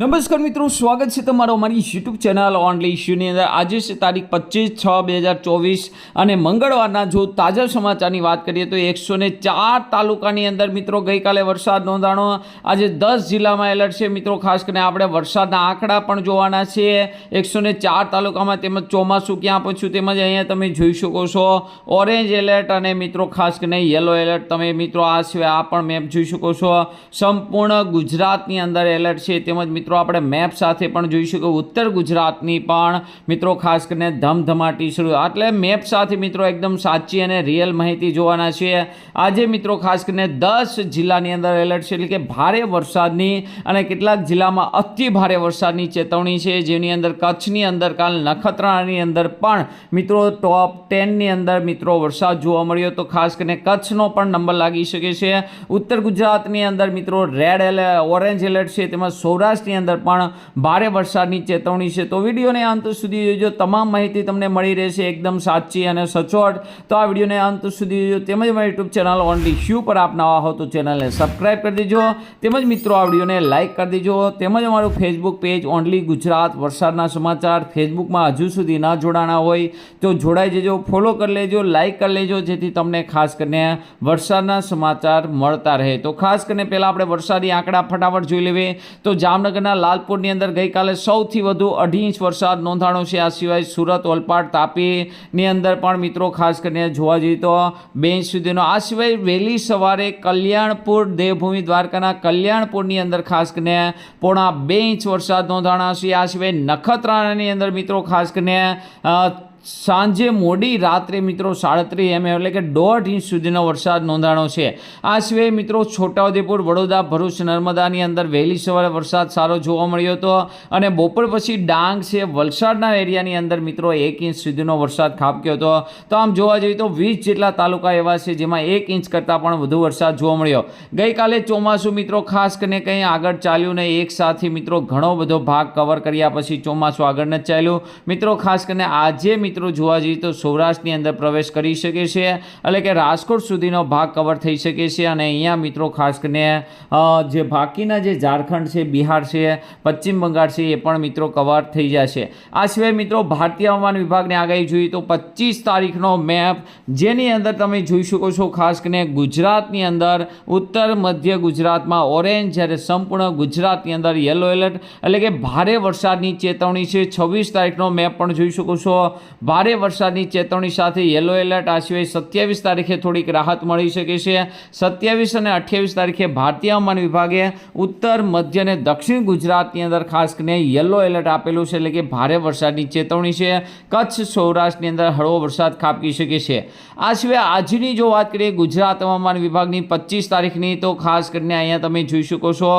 નમસ્કાર મિત્રો, સ્વાગત છે તમારો અમારી યુટ્યુબ ચેનલ ઓનલી ઇશ્યુની અંદર. આજે છે તારીખ પચીસ છ બે હજાર ચોવીસ અને મંગળવારના જો તાજા સમાચારની વાત કરીએ તો એકસો ને ચાર તાલુકાની અંદર મિત્રો ગઈકાલે વરસાદ નોંધાણો. આજે દસ જિલ્લામાં એલર્ટ છે મિત્રો, ખાસ કરીને આપણે વરસાદના આંકડા પણ જોવાના છે. એકસો ને ચાર તાલુકામાં તેમજ ચોમાસું ક્યાં પહોંચ્યું તેમજ અહીંયા તમે જોઈ શકો છો. ઓરેન્જ એલર્ટ અને મિત્રો, ખાસ કરીને યલો એલર્ટ તમે મિત્રો આ સિવાય આ પણ મેપ જોઈ શકો છો. સંપૂર્ણ ગુજરાતની અંદર એલર્ટ છે તેમજ મિત્રો આપણે મેપ સાથે પણ જોઈ શકો ઉત્તર ગુજરાતની પણ મિત્રો ખાસ કરીને ધમધમાટી શરૂ. એટલે મેપ સાથે મિત્રો એકદમ સાચી અને રિયલ માહિતી જોવાના છે. આજે મિત્રો ખાસ કરીને દસ જિલ્લાની અંદર એલર્ટ છે, એટલે કે ભારે વરસાદની અને કેટલાક જિલ્લામાં અતિ ભારે વરસાદની ચેતવણી છે. જેની અંદર કચ્છની અંદર કાલ નખત્રાણાની અંદર પણ મિત્રો ટોપ ટેનની અંદર મિત્રો વરસાદ જોવા મળ્યો. તો ખાસ કરીને કચ્છનો પણ નંબર લાગી શકે છે. ઉત્તર ગુજરાતની અંદર મિત્રો રેડ એલર્ટ ઓરેન્જ એલર્ટ છે. તેમાં સૌરાષ્ટ્રની અંદર પણ ભારે વરસાદની ચેતવણી છે. તો વિડીયોને અંત સુધી જોજો. તમામ માહિતી તમને મળી રહેશે એકદમ સાચી અને સચોટ. તો આ વિડીયોને અંત સુધી જોજો. તેમજ મારી યુટ્યુબ ચેનલ ઓનલી શ્યુ પર આપ નવા હો તો ચેનલને સબસ્ક્રાઈબ કરી દેજો. તેમજ મિત્રો, આ વિડીયોને લાઇક કરી દેજો. તેમજ અમારું ફેસબુક પેજ ઓનલી ગુજરાત. વરસાદના સમાચાર ફેસબુકમાં હજુ સુધી ન જોડાણા હોય તો જોડાઈ જજો. ફોલો કરી લેજો લાઇક કરી લેજો, જેથી તમને ખાસ કરીને વરસાદના સમાચાર મળતા રહે. તો ખાસ કરીને પહેલાં આપણે વરસાદી આંકડા ફટાફટ જોઈ લેવે. તો જામનગરના લાલપુરની અંદર ગઈકાલે સૌથી વધુ અઢી ઇંચ વરસાદ નોંધાણો છે. આ સિવાય સુરત ઓલપાડ તાપીની અંદર પણ મિત્રો ખાસ કરીને જોવા જઈએ તો બે ઇંચ સુધીનો. આ સિવાય વહેલી સવારે કલ્યાણપુર, દેવભૂમિ, દ્વારકાના કલ્યાણપુરની અંદર ખાસ કરીને પોણા બે ઇંચ વરસાદ નોંધાણા છે. આ સિવાય નખત્રાણાની અંદર મિત્રો ખાસ કરીને સાંજે મોડી, રાત્રે મિત્રો સાડત્રીસ એમ એટલે કે દોઢ ઇંચ સુધીનો વરસાદ નોંધાણો છે. આ સિવાય મિત્રો છોટાઉદેપુર, વડોદરા, ભરૂચ, નર્મદાની અંદર વહેલી સવારે વરસાદ સારો જોવા મળ્યો હતો અને બપોર પછી ડાંગ છે, વલસાડના એરિયાની અંદર મિત્રો એક ઇંચ સુધીનો વરસાદ ખાબક્યો હતો. તો આમ જોવા જઈએ તો વીસ જેટલા તાલુકા એવા છે જેમાં એક ઇંચ કરતાં પણ વધુ વરસાદ જોવા મળ્યો. ગઈકાલે ચોમાસું મિત્રો ખાસ કરીને કંઈ આગળ ચાલ્યું નહીં, એક સાથે મિત્રો ઘણો બધો ભાગ કવર કર્યા પછી ચોમાસું આગળ ન ચાલ્યું. મિત્રો ખાસ કરીને આજે મિત્રો જોવા જઈએ તો સૌરાષ્ટ્રની અંદર પ્રવેશ કરી શકે છે એટલે કે રાજકોટ સુધીનો ભાગ કવર થઈ શકે છે અને અહીંયા મિત્રો ખાસ કરીને જે બાકીના જે ઝારખંડ છે, બિહાર છે, પશ્ચિમ બંગાળ છે એ પણ મિત્રો કવર થઈ જશે. આ સિવાય મિત્રો ભારતીય હવામાન વિભાગની આગાહી જોઈએ તો પચીસ તારીખનો મેપ જેની અંદર તમે જોઈ શકો છો ખાસ કરીને ગુજરાતની અંદર, ઉત્તર મધ્ય ગુજરાતમાં ઓરેન્જ જ્યારે સંપૂર્ણ ગુજરાતની અંદર યલો એલર્ટ એટલે કે ભારે વરસાદની ચેતવણી છે. છવ્વીસ તારીખનો મેપ પણ જોઈ શકો છો. ભારે વરસાદની ચેતવણી સાથે યલો એલર્ટ આ સિવાય સત્યાવીસ તારીખે થોડીક રાહત મળી શકે છે. સત્યાવીસ અને અઠ્યાવીસ તારીખે ભારતીય હવામાન વિભાગે ઉત્તર, મધ્ય અને દક્ષિણ ગુજરાતની અંદર ખાસ કરીને યલો એલર્ટ આપેલું છે એટલે કે ભારે વરસાદની ચેતવણી છે. કચ્છ, સૌરાષ્ટ્રની અંદર હળવો વરસાદ ખાબકી શકે છે. આ સિવાય આજની જો વાત કરીએ ગુજરાત હવામાન વિભાગની પચીસ તારીખની, તો ખાસ કરીને અહીંયા તમે જોઈ શકો છો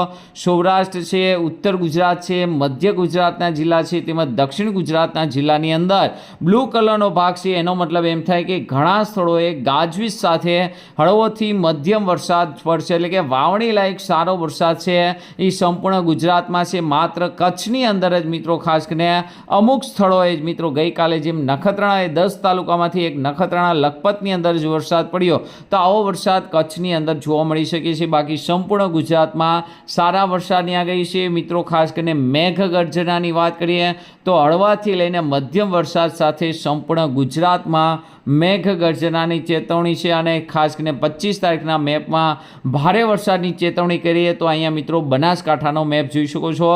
સૌરાષ્ટ્ર છે, ઉત્તર ગુજરાત છે, મધ્ય ગુજરાતના જિલ્લા છે, તેમજ દક્ષિણ ગુજરાતના જિલ્લાની અંદર બ્લુ કલરનો ભાગ છે. એનો મતલબ એમ થાય કે ઘણા સ્થળોએ ગાજવીજ સાથે હળવોથી મધ્યમ વરસાદ પડશે. એટલે કે વાવણી લાયક સારો વરસાદ છે એ સંપૂર્ણ ગુજરાતમાં છે. માત્ર કચ્છની અંદર જ મિત્રો, ખાસ કરીને અમુક સ્થળોએ જ મિત્રો, ગઈકાલે જેમ નખત્રાણા એ દસ તાલુકામાંથી એક નખત્રાણા લખપતની અંદર જ વરસાદ પડ્યો, તો આવો વરસાદ કચ્છની અંદર જોવા મળી શકે છે. બાકી સંપૂર્ણ ગુજરાતમાં સારા વરસાદની આગાહી છે. મિત્રો, ખાસ કરીને મેઘ ગર્જનાની વાત કરીએ તો હળવાથી લઈને મધ્યમ વરસાદ સાથે સંપૂર્ણ ગુજરાતમાં મેઘ ગર્જનાની ચેતવણી છે અને ખાસ કરીને પચીસ તારીખના મેપમાં ભારે વરસાદની ચેતવણી કરીએ તો અહીંયા મિત્રો બનાસકાંઠાનો મેપ જોઈ શકો છો.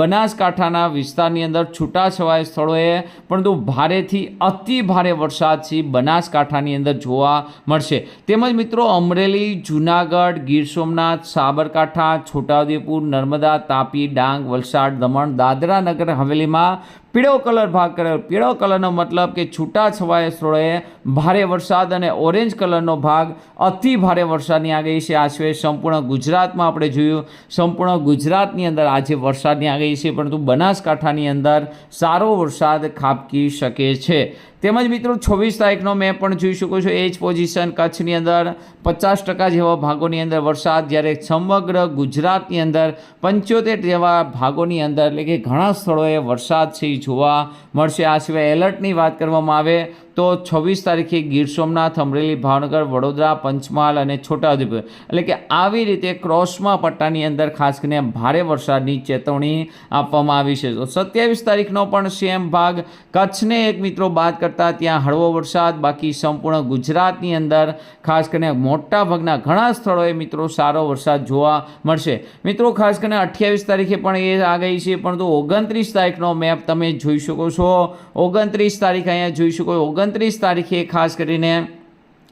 બનાસકાંઠાના વિસ્તારની અંદર છૂટાછવાયા સ્થળોએ પરંતુ ભારેથી અતિ ભારે વરસાદ છે બનાસકાંઠાની અંદર જોવા મળશે. તેમજ મિત્રો અમરેલી, જુનાગઢ, ગીર સોમનાથ, સાબરકાંઠા, છોટાઉદેપુર, નર્મદા, તાપી, ડાંગ, વલસાડ, દમણ, દાદરા નગર હવેલીમાં પીળો કલર ભાગ કરેલો. પીળો કલરનો મતલબ કે છૂટાછવાયા સ્થળોએ ભારે વરસાદ અને ઓરેન્જ કલરનો ભાગ. અતિ ભારે વરસાદની આગાહી છે. આ સંપૂર્ણ ગુજરાતમાં આપણે જોયું. સંપૂર્ણ ગુજરાતની અંદર આજે વરસાદની આગાહી છે, પરંતુ બનાસકાંઠાની અંદર સારો વરસાદ ખાબકી શકે છે. તેમજ મિત્રો છવ્વીસ તારીખનો મેં પણ જોઈ શકો છો એ જ પોઝિશન કચ્છની અંદર પચાસ ટકા જેવા ભાગોની અંદર વરસાદ, જ્યારે સમગ્ર ગુજરાતની અંદર પંચોતેર જેવા ભાગોની અંદર એટલે કે ઘણા સ્થળોએ વરસાદ છે જોવા મળશે. આ સિવાય એલર્ટની વાત કરવામાં આવે તો છવ્વીસ તારીખે ગીર સોમનાથ, અમરેલી, ભાવનગર, વડોદરા, પંચમહાલ અને છોટાઉદેપુર. એટલે કે આવી રીતે ક્રોસમાં પટ્ટાની અંદર ખાસ કરીને ભારે વરસાદની ચેતવણી આપવામાં આવી છે. તો સત્યાવીસ તારીખનો પણ સેમ ભાગ. કચ્છને એક મિત્રો બાદ કરતાં ત્યાં હળવો વરસાદ, બાકી સંપૂર્ણ ગુજરાતની અંદર, ખાસ કરીને મોટા ભાગના ઘણા સ્થળોએ મિત્રો સારો વરસાદ જોવા મળશે. મિત્રો, ખાસ કરીને અઠ્યાવીસ તારીખે પણ એ આ ગઈ છે, પરંતુ ઓગણત્રીસ તારીખનો મેપ તમે જોઈ શકો છો. ઓગણત્રીસ તારીખ અહીંયા જોઈ શકો. ઓગણત્રીસ તારીખે ખાસ કરીને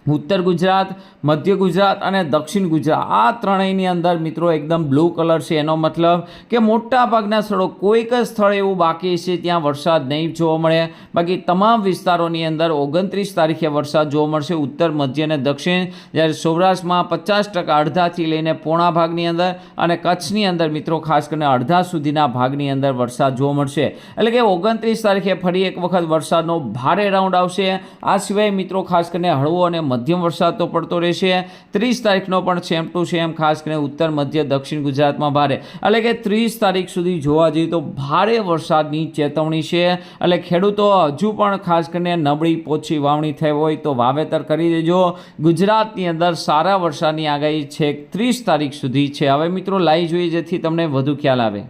ઉત્તર ગુજરાત, મધ્ય ગુજરાત અને દક્ષિણ ગુજરાત. આ ત્રણેયની અંદર મિત્રો એકદમ બ્લુ કલર છે. એનો મતલબ કે મોટા ભાગના સ્થળો કોઈક જ સ્થળ એવું બાકી છે ત્યાં વરસાદ નહીં જોવા મળે. બાકી તમામ વિસ્તારોની અંદર ઓગણત્રીસ તારીખે વરસાદ જોવા મળશે ઉત્તર, મધ્ય અને દક્ષિણ. જ્યારે સૌરાષ્ટ્રમાં પચાસ ટકા અડધાથી લઈને પોણા ભાગની અંદર અને કચ્છની અંદર મિત્રો ખાસ કરીને અડધા સુધીના ભાગની અંદર વરસાદ જોવા મળશે. એટલે કે ઓગણત્રીસ તારીખે ફરી એક વખત વરસાદનો ભારે રાઉન્ડ આવશે. આ સિવાય મિત્રો ખાસ કરીને હળવો અને મધ્યમ વરસાદ તો પડતો રહેશે. ત્રીસ તારીખનો પણ સેમ ટુ સેમ ખાસ કરીને ઉત્તર, મધ્ય, દક્ષિણ ગુજરાતમાં ભારે. એટલે કે ત્રીસ તારીખ સુધી જોવા જઈએ તો ભારે વરસાદની ચેતવણી છે. એટલે ખેડૂતો હજુ પણ ખાસ કરીને નબળી પોછી વાવણી થઈ હોય તો વાવેતર કરી દેજો. ગુજરાતની અંદર સારા વરસાદની આગાહી છે ત્રીસ તારીખ સુધી છે. હવે મિત્રો, લાઈ જોઈએ જેથી તમને વધુ ખ્યાલ આવે.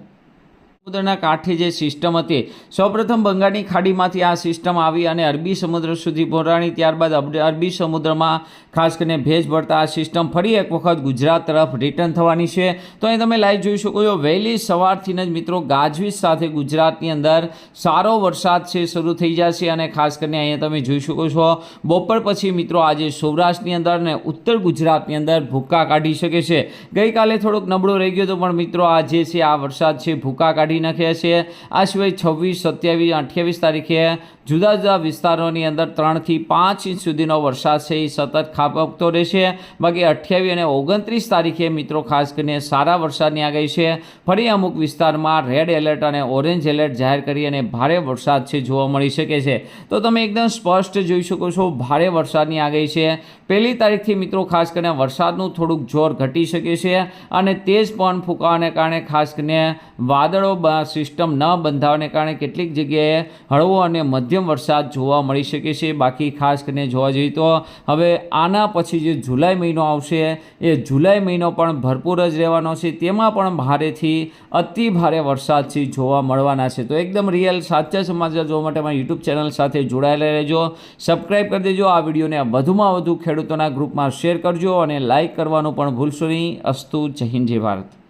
સમુદ્રના કાંઠે જે સિસ્ટમ હતી, સૌપ્રથમ બંગાળની ખાડીમાંથી આ સિસ્ટમ આવી અને અરબી સમુદ્ર સુધી પહોંચાણી ત્યારબાદ અરબી સમુદ્રમાં ખાસ કરીને ભેજ ભરતા આ સિસ્ટમ ફરી એક વખત ગુજરાત તરફ રિટર્ન થવાની છે. તો અહીં તમે લાઈવ જોઈ શકો છો, વહેલી સવારથી જ મિત્રો ગાજવીજ સાથે ગુજરાતની અંદર સારો વરસાદ છે, શરૂ થઈ જશે અને ખાસ કરીને અહીંયા તમે જોઈ શકો છો, બપોર પછી મિત્રો આજે સૌરાષ્ટ્રની અંદર અને ઉત્તર ગુજરાતની અંદર ભૂક્કા કાઢી શકે છે. ગઈકાલે થોડોક નબળો રહી ગયો હતો, પણ મિત્રો આજે છે, આ વરસાદ છે ભૂકા કાઢી નાખ્યા છે. આ સિવાય છવ્વીસ, સત્યાવીસ, અઠ્યાવીસ તારીખે જુદા જુદા વિસ્તારોની અંદર ત્રણથી પાંચ ઇંચ સુધીનો વરસાદ છે. એ સતત ખાબકતો રહેશે. બાકી અઠ્યાવીસ અને ઓગણત્રીસ તારીખે મિત્રો ખાસ કરીને સારા વરસાદની આગાહી છે. ફરી અમુક વિસ્તારમાં રેડ એલર્ટ અને ઓરેન્જ એલર્ટ જાહેર કરી અને ભારે વરસાદ છે જોવા મળી શકે છે. તો તમે એકદમ સ્પષ્ટ જોઈ શકો છો, ભારે વરસાદની આગાહી છે. પહેલી તારીખથી મિત્રો ખાસ કરીને વરસાદનું થોડુંક જોર ઘટી શકે છે અને તેજ પવન ફૂંકાવાને કારણે ખાસ કરીને વાદળો સિસ્ટમ ન બંધાવાને કારણે કેટલીક જગ્યાએ હળવો અને મધ્યમ વરસાદ જોવા મળી શકે છે. બાકી ખાસ કરીને જોવા જઈએ તો હવે આના પછી જે જુલાઈ મહિનો આવશે, એ જુલાઈ મહિનો પણ ભરપૂર જ રહેવાનો છે. તેમાં પણ ભારેથી અતિ ભારે વરસાદથી જોવા મળવાના છે. તો એકદમ રિયલ સાચા સમાચાર જોવા માટે મારી યુટ્યુબ ચેનલ સાથે જોડાયેલા રહેજો. સબસ્ક્રાઈબ કરી દેજો. આ વિડીયોને વધુમાં વધુ ખેડૂતોના ગ્રુપમાં શેર કરજો અને લાઇક કરવાનું પણ ભૂલશો નહીં. અસ્તુ જય હિન્દ, જય ભારત.